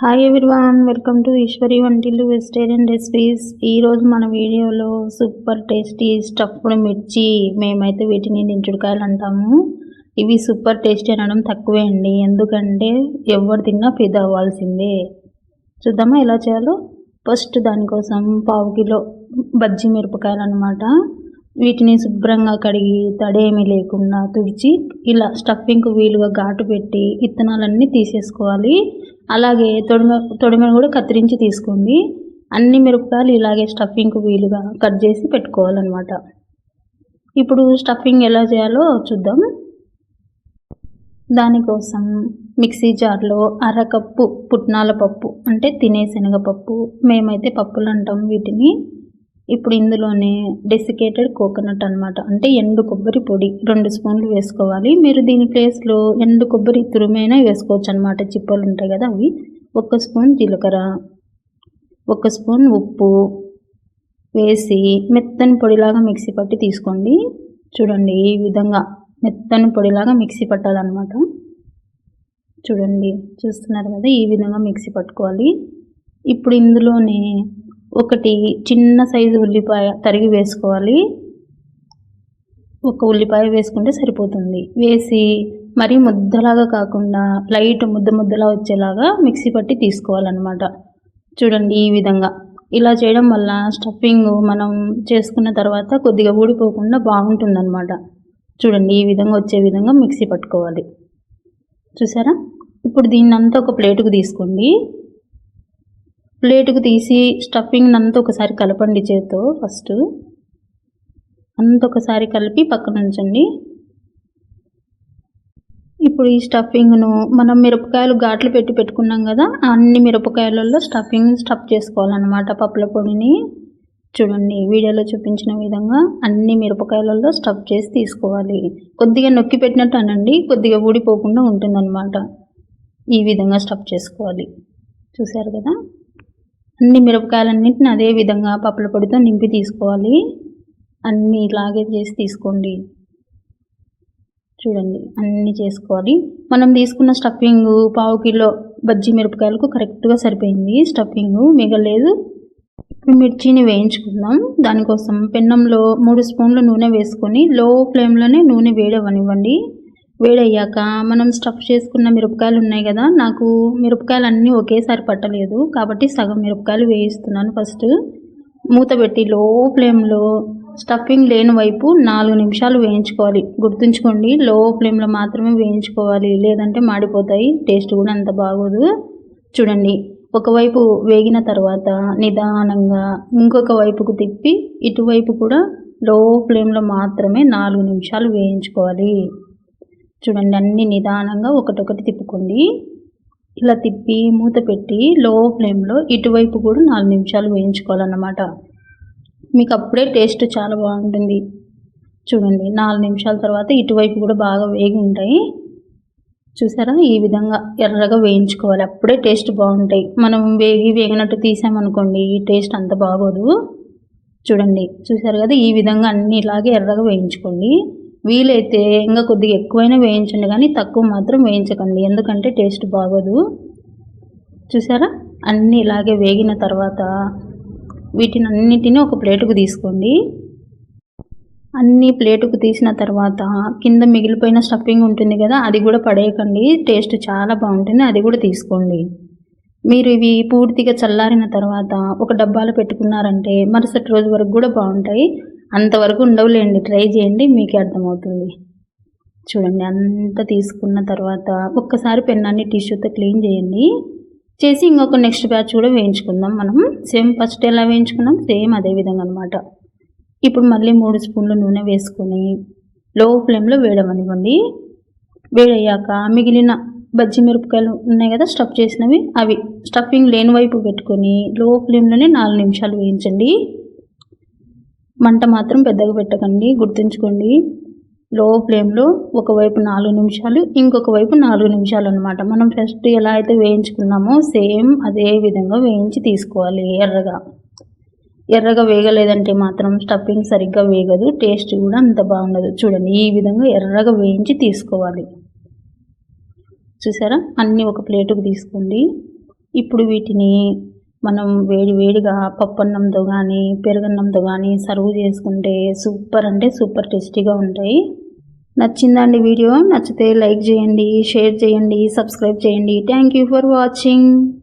Hi everyone welcome to Eshwari వంటిల్లు vegetarian recipes ఈరోజు మన వీడియోలో సూపర్ టేస్టీ స్టఫ్డ్ మిర్చి మేమైతే వీటిని నించుడుకాయలు అంటాము ఇవి సూపర్ టేస్టీ అనడం తక్కువే అండి. ఎందుకంటే ఎవరు తిన్నా ఫిదా అవ్వాల్సిందే. చూద్దామా ఎలా చేయాలో? ఫస్ట్ దానికోసం పావు కిలో బజ్జి మిరపకాయలు అనమాట వీటిని శుభ్రంగా కడిగి తడేమీ లేకుండా తుడిచి ఇలా స్టఫింగ్కు వీలుగా ఘాటు పెట్టి ఇత్తనాలన్నీ తీసేసుకోవాలి. అలాగే తొడిమ తొడిమను కూడా కత్తిరించి తీసుకోండి. అన్ని మిరపకాయలు ఇలాగే స్టఫింగ్కు వీలుగా కట్ చేసి పెట్టుకోవాలన్నమాట. ఇప్పుడు స్టఫింగ్ ఎలా చేయాలో చూద్దాం. దానికోసం మిక్సీ జార్లో అరకప్పు పుట్నాల పప్పు అంటే తినే శనగపప్పు మేమైతే పప్పులు అంటాం వీటిని. ఇప్పుడు ఇందులోనే డెసికేటెడ్ కోకోనట్ అనమాట అంటే ఎండు కొబ్బరి పొడి రెండు స్పూన్లు వేసుకోవాలి. మీరు దీని ప్లేస్లో ఎండు కొబ్బరి తురుమైనా వేసుకోవచ్చు అనమాట చిప్పలు ఉంటాయి కదా అవి. ఒక స్పూన్ జీలకర్ర ఒక స్పూన్ ఉప్పు వేసి మెత్తని పొడిలాగా మిక్సీ పట్టి తీసుకోండి. చూడండి ఈ విధంగా మెత్తని పొడిలాగా మిక్సీ పట్టాలన్నమాట. చూడండి చూస్తున్నారు కదా ఈ విధంగా మిక్సీ పట్టుకోవాలి. ఇప్పుడు ఇందులోనే ఒకటి చిన్న సైజు ఉల్లిపాయ తరిగి వేసుకోవాలి. ఒక ఉల్లిపాయ వేసుకుంటే సరిపోతుంది. వేసి మరీ ముద్దలాగా కాకుండా లైట్ ముద్ద ముద్దలా వచ్చేలాగా మిక్సీ పట్టి తీసుకోవాలన్నమాట. చూడండి ఈ విధంగా. ఇలా చేయడం వల్ల స్టఫింగ్ మనం చేసుకున్న తర్వాత కొద్దిగా ఊడిపోకుండా బాగుంటుందన్నమాట. చూడండి ఈ విధంగా వచ్చే విధంగా మిక్సీ పట్టుకోవాలి. చూసారా? ఇప్పుడు దీన్నంతా ఒక ప్లేటుకు తీసుకోండి. ప్లేట్కు తీసి స్టఫింగ్ అంతా ఒకసారి కలపండి చేతితో ఫస్ట్. అంత ఒకసారి కలిపి పక్కన ఉంచండి ఇప్పుడు ఈ స్టఫింగ్ను మనం మిరపకాయలు ఘాట్లు పెట్టి పెట్టుకున్నాం కదా అన్ని మిరపకాయలలో స్టఫింగ్ స్టఫ్ చేసుకోవాలన్నమాట పప్పుల పొడిని. చూడండి వీడియోలో చూపించిన విధంగా అన్ని మిరపకాయలలో స్టఫ్ చేసి తీసుకోవాలి. కొద్దిగా నొక్కి పెట్టినట్టు అనండి కొద్దిగా ఊడిపోకుండా ఉంటుందన్నమాట. ఈ విధంగా స్టఫ్ చేసుకోవాలి. చూసారు కదా? అన్ని మిరపకాయలన్నింటిని అదే విధంగా పప్పుల పొడితో నింపి తీసుకోవాలి. అన్నీ ఇలాగే చేసి తీసుకోండి. చూడండి అన్నీ చేసుకోవాలి. మనం తీసుకున్న స్టఫింగ్ పావు కిలో బజ్జీ మిరపకాయలకు కరెక్ట్గా సరిపోయింది స్టఫింగ్. మిగలేదు మిర్చిని వేయించుకుందాం. దానికోసం పెన్నంలో మూడు స్పూన్లు నూనె వేసుకొని లో ఫ్లేమ్లోనే నూనె వేడవనివ్వండి వేడయ్యాక మనం స్టఫ్ చేసుకున్న మిరపకాయలు ఉన్నాయి కదా నాకు మిరపకాయలు అన్నీ ఒకేసారి పట్టలేదు. కాబట్టి సగం మిరపకాయలు వేయిస్తున్నాను ఫస్ట్ మూత పెట్టి లో ఫ్లేమ్లో స్టఫింగ్ లేని వైపు నాలుగు నిమిషాలు వేయించుకోవాలి. గుర్తుంచుకోండి లో ఫ్లేమ్లో మాత్రమే వేయించుకోవాలి. లేదంటే మాడిపోతాయి టేస్ట్ కూడా అంత బాగోదు. చూడండి ఒకవైపు వేగిన తర్వాత నిదానంగా ఇంకొక వైపుకు తిప్పి ఇటువైపు కూడా లో ఫ్లేమ్లో మాత్రమే నాలుగు నిమిషాలు వేయించుకోవాలి. చూడండి అన్ని నిదానంగా ఒకటొకటి తిప్పుకోండి. ఇలా తిప్పి మూత పెట్టి లో ఫ్లేమ్లో ఇటువైపు కూడా నాలుగు నిమిషాలు వేయించుకోవాలన్నమాట. మీకు అప్పుడే టేస్ట్ చాలా బాగుంటుంది. చూడండి నాలుగు నిమిషాల తర్వాత ఇటువైపు కూడా బాగా వేగి ఉంటాయి. చూసారా? ఈ విధంగా ఎర్రగా వేయించుకోవాలి. అప్పుడే టేస్ట్ బాగుంటాయి. మనం వేగి వేగినట్టు తీసామనుకోండి ఈ టేస్ట్ అంత బాగోదు. చూడండి చూసారు కదా? ఈ విధంగా అన్ని ఇలాగే ఎర్రగా వేయించుకోండి. వీలైతే ఇంకా కొద్దిగా ఎక్కువైనా వేయించండి కానీ తక్కువ మాత్రం వేయించకండి. ఎందుకంటే టేస్ట్ బాగోదు. చూసారా? అన్నీ ఇలాగే వేగిన తర్వాత వీటిని అన్నిటినీ ఒక ప్లేటుకు తీసుకోండి. అన్ని ప్లేటుకు తీసిన తర్వాత కింద మిగిలిపోయిన స్టఫింగ్ ఉంటుంది కదా అది కూడా పడేయకండి. టేస్ట్ చాలా బాగుంటుంది అది కూడా తీసుకోండి. మీరు ఇవి పూర్తిగా చల్లారిన తర్వాత ఒక డబ్బాలో పెట్టుకున్నారంటే మరుసటి రోజు వరకు కూడా బాగుంటాయి. అంతవరకు ఉండవులేండి. ట్రై చేయండి మీకే అర్థమవుతుంది. చూడండి అంత తీసుకున్న తర్వాత ఒక్కసారి పెన్నాన్ని టిష్యూతో క్లీన్ చేయండి. చేసి ఇంకొక నెక్స్ట్ బ్యాచ్ కూడా వేయించుకుందాం మనం. సేమ్ ఫస్ట్ ఎలా వేయించుకున్నాం? సేమ్ అదే విధంగా అనమాట ఇప్పుడు మళ్ళీ మూడు స్పూన్లు నూనె వేసుకొని లో ఫ్లేమ్లో వేడమనివ్వండి వేడయ్యాక మిగిలిన బజ్జి మిరపకాయలు ఉన్నాయి కదా స్టఫ్ చేసినవి అవి స్టఫింగ్ లేని వైపు పెట్టుకొని లో ఫ్లేమ్లోనే నాలుగు నిమిషాలు వేయించండి. మంట మాత్రం పెద్దగా పెట్టకండి గుర్తుంచుకోండి. లో ఫ్లేమ్లో ఒకవైపు నాలుగు నిమిషాలు ఇంకొక వైపు నాలుగు నిమిషాలు అనమాట మనం ఫస్ట్ ఎలా అయితే వేయించుకున్నామో సేమ్ అదే విధంగా వేయించి తీసుకోవాలి ఎర్రగా. ఎర్రగా వేగలేదంటే మాత్రం స్టఫింగ్ సరిగ్గా వేగదు టేస్ట్ కూడా అంత బాగుండదు. చూడండి ఈ విధంగా ఎర్రగా వేయించి తీసుకోవాలి. చూసారా? అన్నీ ఒక ప్లేటుకు తీసుకోండి. ఇప్పుడు వీటిని మనం వేడి వేడిగా పప్పన్నంతో కానీ పెరుగన్నంతో కానీ సర్వ్ చేసుకుంటే సూపర్ అంటే సూపర్ టేస్టీగా ఉంటాయి. నచ్చిందండి వీడియో నచ్చితే లైక్ చేయండి షేర్ చేయండి సబ్స్క్రైబ్ చేయండి. Thank you for watching